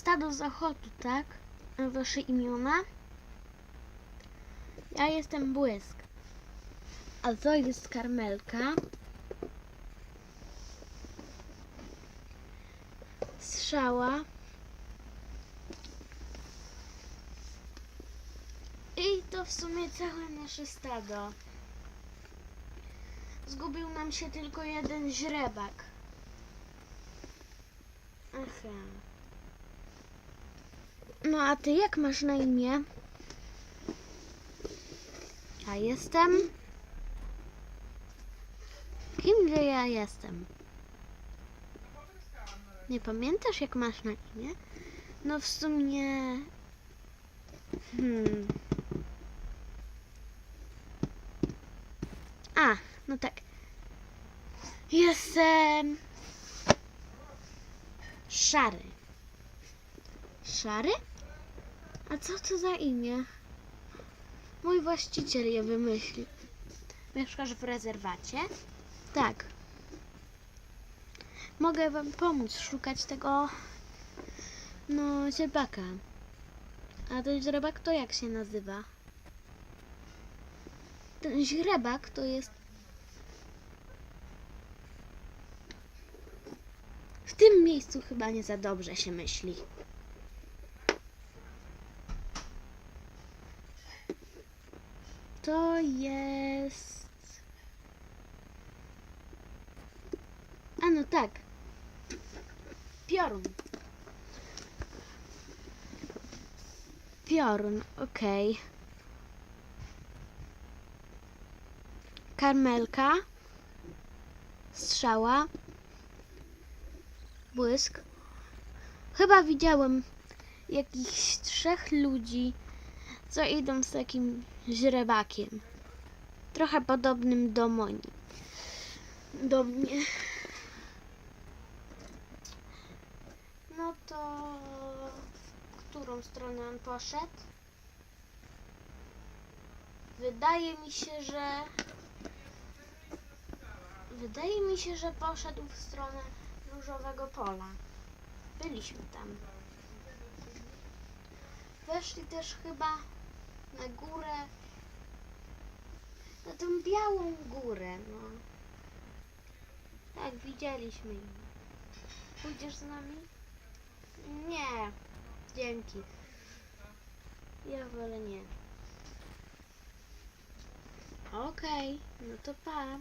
stado zachodu, tak? Wasze imiona? Ja jestem Błysk. A to jest Karmelka. Strzała. I to w sumie całe nasze stado. Zgubił nam się tylko jeden źrebak. Aha. No a ty jak masz na imię? Ja jestem. Kimże ja jestem? Nie pamiętasz jak masz na imię? No w sumie. Hmm. A, no tak. Jestem. Szary. Szary? A co to za imię? Mój właściciel je wymyślił. Mieszkasz w rezerwacie? Tak. Mogę wam pomóc szukać tego. No, źrebaka. A ten źrebak to jak się nazywa? Ten źrebak to jest. W tym miejscu chyba nie za dobrze się myśli. To jest. A no tak. Piorun. Piorun, okej. Karmelka. Strzała. Błysk. Chyba widziałem jakichś trzech ludzi, co idą z takim źrebakiem. Trochę podobnym do Moni. Do mnie. No to w którą stronę on poszedł? Wydaje mi się, że wydaje mi się, że poszedł w stronę różowego pola. Byliśmy tam. Weszli też chyba na górę. Na tą białą górę, no. Tak, widzieliśmy ją. Pójdziesz z nami? Nie, dzięki. Ja wolę nie. Okej, no to pa.